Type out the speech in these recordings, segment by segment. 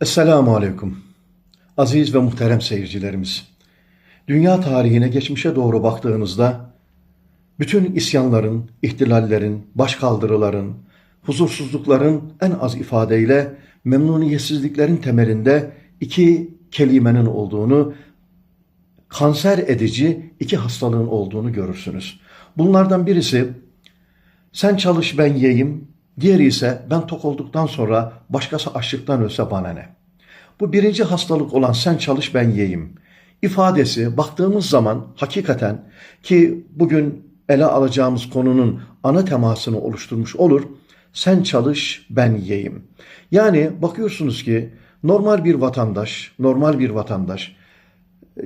Esselamu Aleyküm. Aziz ve muhterem seyircilerimiz. Dünya tarihine geçmişe doğru baktığınızda bütün isyanların, ihtilallerin, başkaldırıların, huzursuzlukların en az ifadeyle memnuniyetsizliklerin temelinde iki kelimenin olduğunu, kanser edici iki hastalığın olduğunu görürsünüz. Bunlardan birisi sen çalış ben yiyeyim, diğeri ise ben tok olduktan sonra başkası açlıktan ölse bana ne? Bu birinci hastalık olan sen çalış ben yiyeyim ifadesi baktığımız zaman hakikaten ki bugün ele alacağımız konunun ana temasını oluşturmuş olur. Sen çalış ben yiyeyim. Yani bakıyorsunuz ki normal bir vatandaş, normal bir vatandaş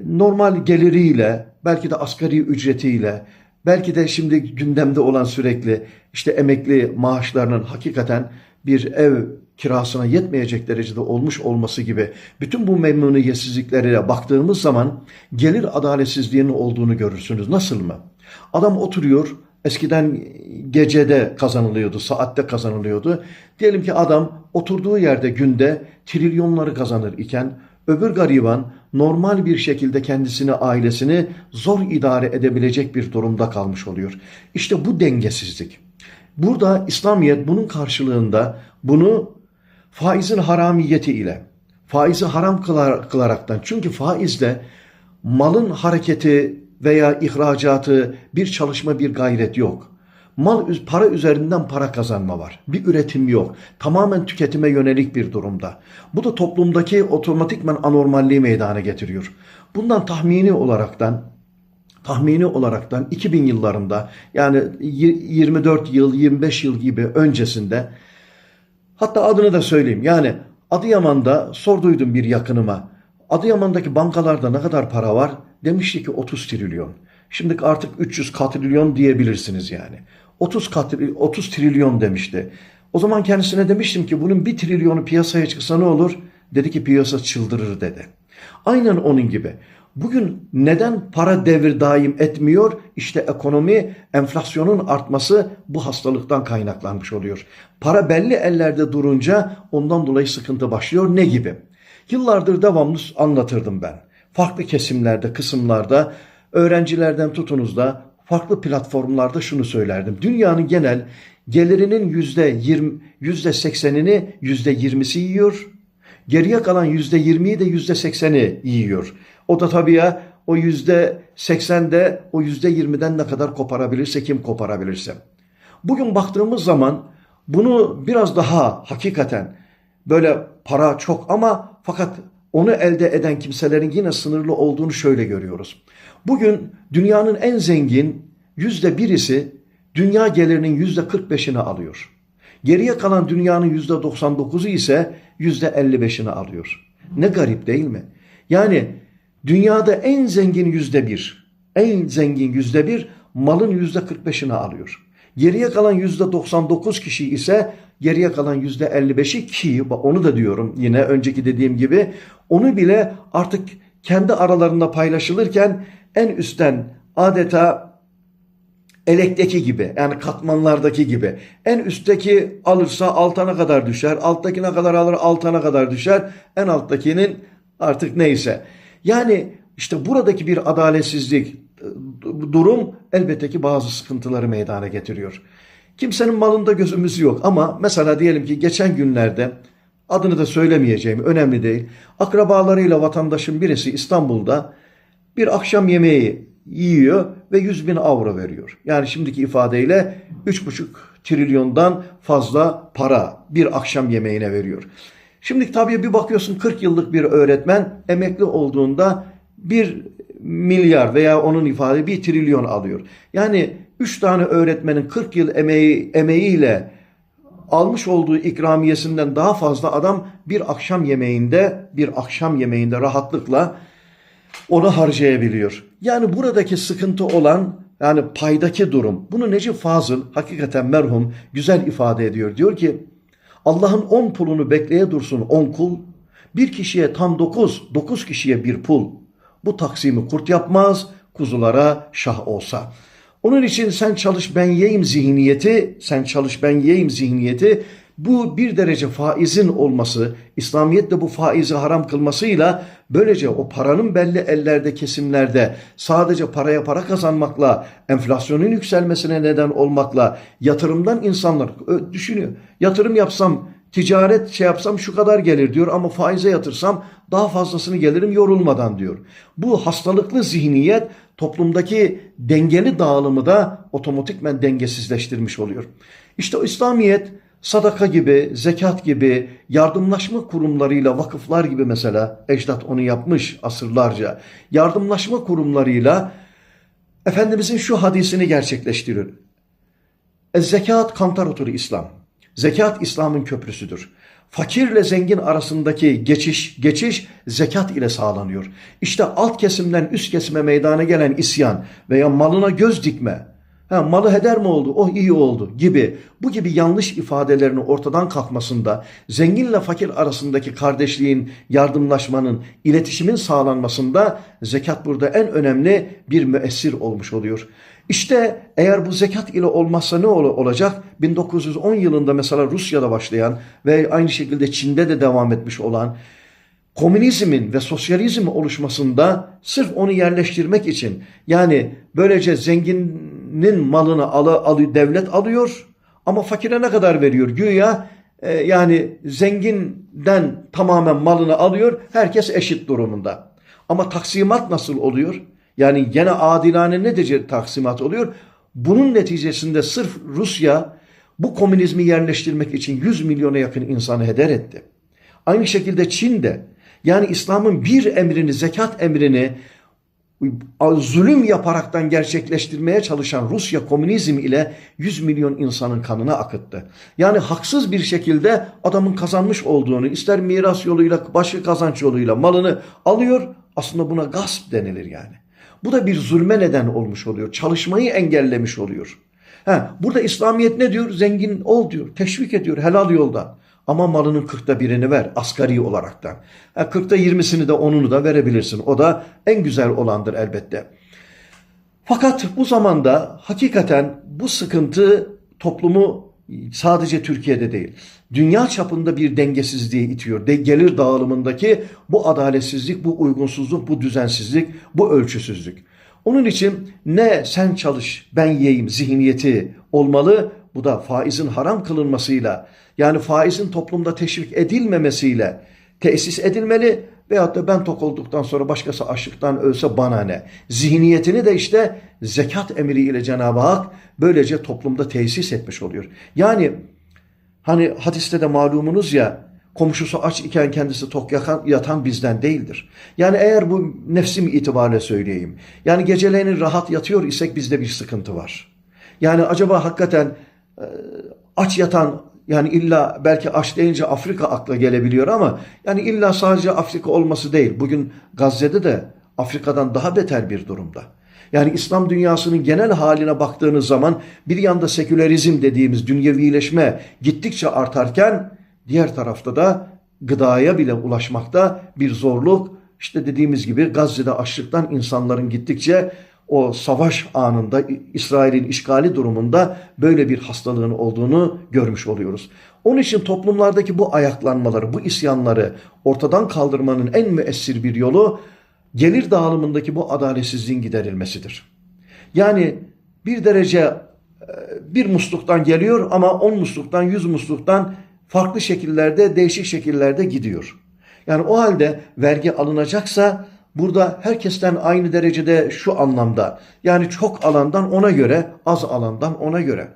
normal geliriyle, belki de asgari ücretiyle, belki de şimdi gündemde olan sürekli işte emekli maaşlarının hakikaten bir ev kirasına yetmeyecek derecede olmuş olması gibi bütün bu memnuniyetsizliklere baktığımız zaman gelir adaletsizliğinin olduğunu görürsünüz. Nasıl mı? Adam oturuyor, eskiden gecede kazanılıyordu, saatte kazanılıyordu. Diyelim ki adam oturduğu yerde günde trilyonları kazanır iken öbür gariban normal bir şekilde kendisini, ailesini zor idare edebilecek bir durumda kalmış oluyor. İşte bu dengesizlik. Burada İslamiyet bunun karşılığında bunu faizin haramiyeti ile, faizi haram kılar, kılaraktan, çünkü faizle malın hareketi veya ihracatı, bir çalışma, bir gayret yok. Mal, para üzerinden para kazanma var. Bir üretim yok. Tamamen tüketime yönelik bir durumda. Bu da toplumdaki otomatikman anormalliği meydana getiriyor. Bundan tahmini olaraktan tahmini olaraktan 2000 yıllarında yani 24 yıl 25 yıl gibi öncesinde hatta adını da söyleyeyim yani Adıyaman'da sorduydum bir yakınıma Adıyaman'daki bankalarda ne kadar para var demişti ki 30 trilyon. Şimdi artık 300 katrilyon diyebilirsiniz yani. 30 katrilyon, 30 trilyon demişti. O zaman kendisine demiştim ki bunun bir trilyonu piyasaya çıksa ne olur? Dedi ki piyasa çıldırır dedi. Aynen onun gibi. Bugün neden para devir daim etmiyor? İşte ekonomi, enflasyonun artması bu hastalıktan kaynaklanmış oluyor. Para belli ellerde durunca ondan dolayı sıkıntı başlıyor. Ne gibi? Yıllardır devamlı anlatırdım ben. Farklı kesimlerde, kısımlarda, öğrencilerden tutunuz da farklı platformlarda şunu söylerdim. Dünyanın genel gelirinin yüzde yirmi, yüzde seksenini yüzde yirmisi yiyor. Geriye kalan yüzde yirmiyi de yüzde sekseni yiyor. O da tabii ya o yüzde seksende o yüzde yirmiden ne kadar koparabilirse kim koparabilirse. Bugün baktığımız zaman bunu biraz daha hakikaten böyle para çok ama fakat onu elde eden kimselerin yine sınırlı olduğunu şöyle görüyoruz. Bugün dünyanın en zengin yüzde birisi dünya gelirinin yüzde 45'ini alıyor. Geriye kalan dünyanın yüzde 99'u ise yüzde 55'ini alıyor. Ne garip değil mi? Yani dünyada en zengin yüzde bir, en zengin yüzde bir malın yüzde 45'ini alıyor. Geriye kalan yüzde 99 kişi ise geriye kalan yüzde 55'i ki onu da diyorum yine önceki dediğim gibi onu bile artık kendi aralarında paylaşılırken en üstten adeta elekteki gibi yani katmanlardaki gibi en üstteki alırsa altana kadar düşer alttakine kadar alır altana kadar düşer en alttakinin artık neyse yani işte buradaki bir adaletsizlik durum elbette ki bazı sıkıntıları meydana getiriyor. Kimsenin malında gözümüz yok ama mesela diyelim ki geçen günlerde adını da söylemeyeceğim önemli değil. Akrabalarıyla vatandaşın birisi İstanbul'da bir akşam yemeği yiyor ve 100 bin avro veriyor. Yani şimdiki ifadeyle 3,5 trilyondan fazla para bir akşam yemeğine veriyor. Şimdi tabii bir bakıyorsun 40 yıllık bir öğretmen emekli olduğunda 1 milyar veya onun ifade bir trilyon alıyor. Yani 3 tane öğretmenin 40 yıl emeği, emeğiyle almış olduğu ikramiyesinden daha fazla adam bir akşam yemeğinde bir akşam yemeğinde rahatlıkla onu harcayabiliyor. Yani buradaki sıkıntı olan yani paydaki durum. Bunu Necip Fazıl hakikaten merhum güzel ifade ediyor. Diyor ki Allah'ın on pulunu bekleye dursun on kul. Bir kişiye tam dokuz, dokuz kişiye bir pul. Bu taksimi kurt yapmaz, kuzulara şah olsa. Onun için sen çalış ben yiyeyim zihniyeti, sen çalış ben yiyeyim zihniyeti bu bir derece faizin olması, İslamiyet de bu faizi haram kılmasıyla böylece o paranın belli ellerde kesimlerde sadece paraya para kazanmakla, enflasyonun yükselmesine neden olmakla yatırımdan insanlar düşünüyor. Yatırım yapsam ticaret şey yapsam şu kadar gelir diyor ama faize yatırsam daha fazlasını gelirim yorulmadan diyor. Bu hastalıklı zihniyet toplumdaki dengeli dağılımı da otomatikmen dengesizleştirmiş oluyor. İşte o İslamiyet sadaka gibi, zekat gibi, yardımlaşma kurumlarıyla, vakıflar gibi mesela, ecdat onu yapmış asırlarca, yardımlaşma kurumlarıyla Efendimizin şu hadisini gerçekleştiriyor. zekat kantarotur İslam. Zekat İslam'ın köprüsüdür. Fakirle zengin arasındaki geçiş, geçiş zekat ile sağlanıyor. İşte alt kesimden üst kesime meydana gelen isyan veya malına göz dikme, ha, malı heder mi oldu, oh iyi oldu gibi bu gibi yanlış ifadelerini ortadan kalkmasında zenginle fakir arasındaki kardeşliğin, yardımlaşmanın, iletişimin sağlanmasında zekat burada en önemli bir müessir olmuş oluyor. İşte eğer bu zekat ile olmazsa ne olacak? 1910 yılında mesela Rusya'da başlayan ve aynı şekilde Çin'de de devam etmiş olan komünizmin ve sosyalizmin oluşmasında sırf onu yerleştirmek için yani böylece zenginin malını alı, alı, devlet alıyor ama fakire ne kadar veriyor? Güya e, yani zenginden tamamen malını alıyor herkes eşit durumunda. Ama taksimat nasıl oluyor? Yani gene adilane ne derece taksimat oluyor? Bunun neticesinde sırf Rusya bu komünizmi yerleştirmek için 100 milyona yakın insanı heder etti. Aynı şekilde Çin de yani İslam'ın bir emrini, zekat emrini zulüm yaparaktan gerçekleştirmeye çalışan Rusya komünizm ile 100 milyon insanın kanına akıttı. Yani haksız bir şekilde adamın kazanmış olduğunu ister miras yoluyla başka kazanç yoluyla malını alıyor aslında buna gasp denilir yani. Bu da bir zulme neden olmuş oluyor. Çalışmayı engellemiş oluyor. Ha, burada İslamiyet ne diyor? Zengin ol diyor. Teşvik ediyor helal yoldan. Ama malının kırkta birini ver asgari olaraktan. Ha, kırkta yirmisini de onunu da verebilirsin. O da en güzel olandır elbette. Fakat bu zamanda hakikaten bu sıkıntı toplumu sadece Türkiye'de değil, dünya çapında bir dengesizliğe itiyor. De gelir dağılımındaki bu adaletsizlik, bu uygunsuzluk, bu düzensizlik, bu ölçüsüzlük. Onun için ne sen çalış ben yiyeyim zihniyeti olmalı. Bu da faizin haram kılınmasıyla yani faizin toplumda teşvik edilmemesiyle tesis edilmeli veyahut da ben tok olduktan sonra başkası açlıktan ölse bana ne? Zihniyetini de işte zekat emriyle Cenab-ı Hak böylece toplumda tesis etmiş oluyor. Yani hani hadiste de malumunuz ya komşusu aç iken kendisi tok yakan, yatan bizden değildir. Yani eğer bu nefsim itibariyle söyleyeyim. Yani gecelerini rahat yatıyor isek bizde bir sıkıntı var. Yani acaba hakikaten aç yatan yani illa belki aç deyince Afrika akla gelebiliyor ama yani illa sadece Afrika olması değil. Bugün Gazze'de de Afrika'dan daha beter bir durumda. Yani İslam dünyasının genel haline baktığınız zaman bir yanda sekülerizm dediğimiz dünyevileşme gittikçe artarken diğer tarafta da gıdaya bile ulaşmakta bir zorluk. İşte dediğimiz gibi Gazze'de açlıktan insanların gittikçe o savaş anında İsrail'in işgali durumunda böyle bir hastalığın olduğunu görmüş oluyoruz. Onun için toplumlardaki bu ayaklanmaları, bu isyanları ortadan kaldırmanın en müessir bir yolu gelir dağılımındaki bu adaletsizliğin giderilmesidir. Yani bir derece e, bir musluktan geliyor ama on musluktan, yüz musluktan farklı şekillerde, değişik şekillerde gidiyor. Yani o halde vergi alınacaksa burada herkesten aynı derecede şu anlamda yani çok alandan ona göre, az alandan ona göre.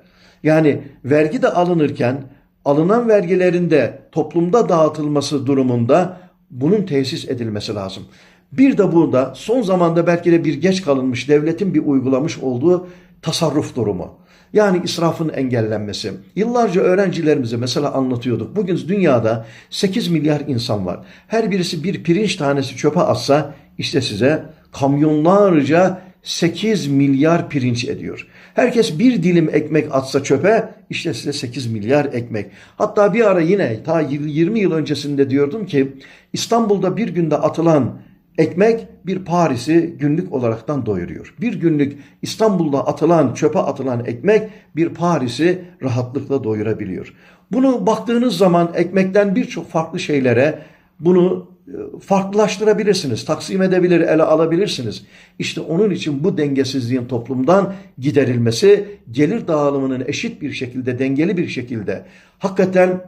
Yani vergi de alınırken alınan vergilerin de toplumda dağıtılması durumunda bunun tesis edilmesi lazım. Bir de burada son zamanda belki de bir geç kalınmış devletin bir uygulamış olduğu tasarruf durumu. Yani israfın engellenmesi. Yıllarca öğrencilerimize mesela anlatıyorduk. Bugün dünyada 8 milyar insan var. Her birisi bir pirinç tanesi çöpe atsa işte size kamyonlarca 8 milyar pirinç ediyor. Herkes bir dilim ekmek atsa çöpe işte size 8 milyar ekmek. Hatta bir ara yine ta 20 yıl öncesinde diyordum ki İstanbul'da bir günde atılan Ekmek bir Paris'i günlük olaraktan doyuruyor. Bir günlük İstanbul'da atılan, çöpe atılan ekmek bir Paris'i rahatlıkla doyurabiliyor. Bunu baktığınız zaman ekmekten birçok farklı şeylere bunu e, farklılaştırabilirsiniz, taksim edebilir, ele alabilirsiniz. İşte onun için bu dengesizliğin toplumdan giderilmesi, gelir dağılımının eşit bir şekilde, dengeli bir şekilde hakikaten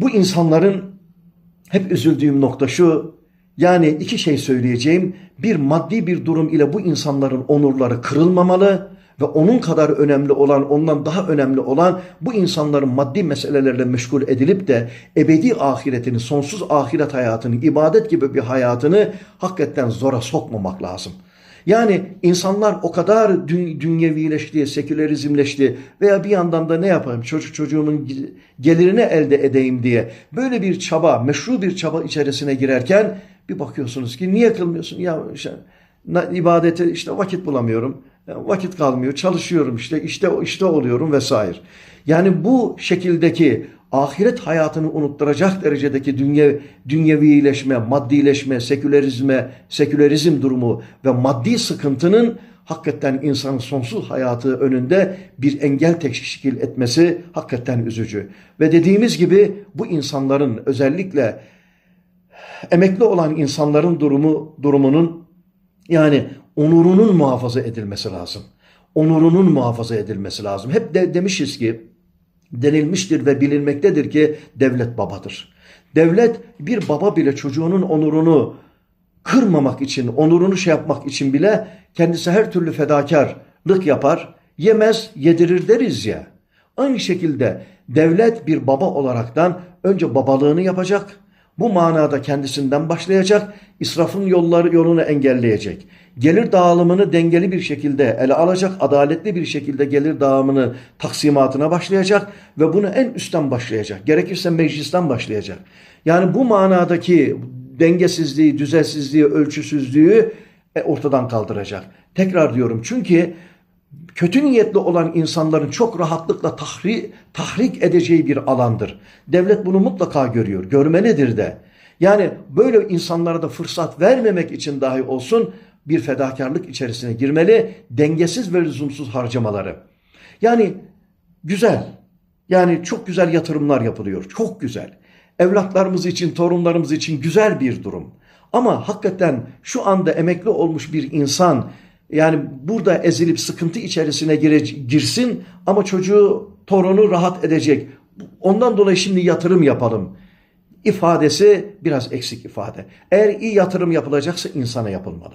bu insanların hep üzüldüğüm nokta şu, yani iki şey söyleyeceğim. Bir maddi bir durum ile bu insanların onurları kırılmamalı ve onun kadar önemli olan, ondan daha önemli olan bu insanların maddi meselelerle meşgul edilip de ebedi ahiretini, sonsuz ahiret hayatını, ibadet gibi bir hayatını hakikaten zora sokmamak lazım. Yani insanlar o kadar dü- dünyevileşti, sekülerizmleşti veya bir yandan da ne yapayım çocuk çocuğumun gelirini elde edeyim diye böyle bir çaba, meşru bir çaba içerisine girerken bir bakıyorsunuz ki niye kılmıyorsun? Ya işte, ibadete işte vakit bulamıyorum. Ya vakit kalmıyor. Çalışıyorum işte. işte işte oluyorum vesaire. Yani bu şekildeki ahiret hayatını unutturacak derecedeki dünya dünyevileşme, maddileşme, sekülerizme, sekülerizm durumu ve maddi sıkıntının hakikaten insanın sonsuz hayatı önünde bir engel teşkil etmesi hakikaten üzücü. Ve dediğimiz gibi bu insanların özellikle emekli olan insanların durumu durumunun yani onurunun muhafaza edilmesi lazım. Onurunun muhafaza edilmesi lazım. Hep de demişiz ki denilmiştir ve bilinmektedir ki devlet babadır. Devlet bir baba bile çocuğunun onurunu kırmamak için, onurunu şey yapmak için bile kendisi her türlü fedakarlık yapar. Yemez, yedirir deriz ya. Aynı şekilde devlet bir baba olaraktan önce babalığını yapacak. Bu manada kendisinden başlayacak, israfın yolları yolunu engelleyecek. Gelir dağılımını dengeli bir şekilde ele alacak, adaletli bir şekilde gelir dağılımını taksimatına başlayacak ve bunu en üstten başlayacak. Gerekirse meclisten başlayacak. Yani bu manadaki dengesizliği, düzensizliği, ölçüsüzlüğü e, ortadan kaldıracak. Tekrar diyorum çünkü kötü niyetli olan insanların çok rahatlıkla tahri, tahrik edeceği bir alandır. Devlet bunu mutlaka görüyor, görmelidir de. Yani böyle insanlara da fırsat vermemek için dahi olsun bir fedakarlık içerisine girmeli, dengesiz ve lüzumsuz harcamaları. Yani güzel, yani çok güzel yatırımlar yapılıyor, çok güzel. Evlatlarımız için, torunlarımız için güzel bir durum. Ama hakikaten şu anda emekli olmuş bir insan yani burada ezilip sıkıntı içerisine gire, girsin ama çocuğu, torunu rahat edecek. Ondan dolayı şimdi yatırım yapalım. ifadesi biraz eksik ifade. Eğer iyi yatırım yapılacaksa insana yapılmalı.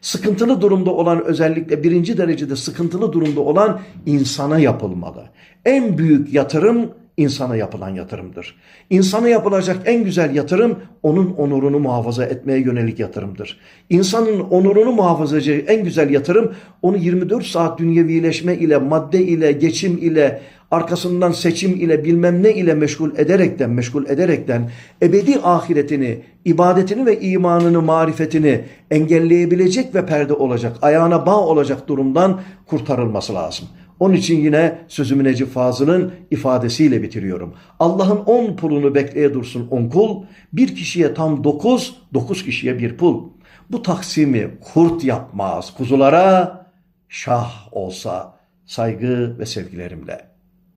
Sıkıntılı durumda olan özellikle birinci derecede sıkıntılı durumda olan insana yapılmalı. En büyük yatırım insana yapılan yatırımdır. İnsana yapılacak en güzel yatırım onun onurunu muhafaza etmeye yönelik yatırımdır. İnsanın onurunu muhafaza edeceği en güzel yatırım onu 24 saat dünyevileşme ile, madde ile, geçim ile, arkasından seçim ile bilmem ne ile meşgul ederekten, meşgul ederekten ebedi ahiretini, ibadetini ve imanını, marifetini engelleyebilecek ve perde olacak, ayağına bağ olacak durumdan kurtarılması lazım. Onun için yine sözümü Necip Fazıl'ın ifadesiyle bitiriyorum. Allah'ın on pulunu bekleye dursun on kul, bir kişiye tam dokuz, dokuz kişiye bir pul. Bu taksimi kurt yapmaz kuzulara, şah olsa saygı ve sevgilerimle.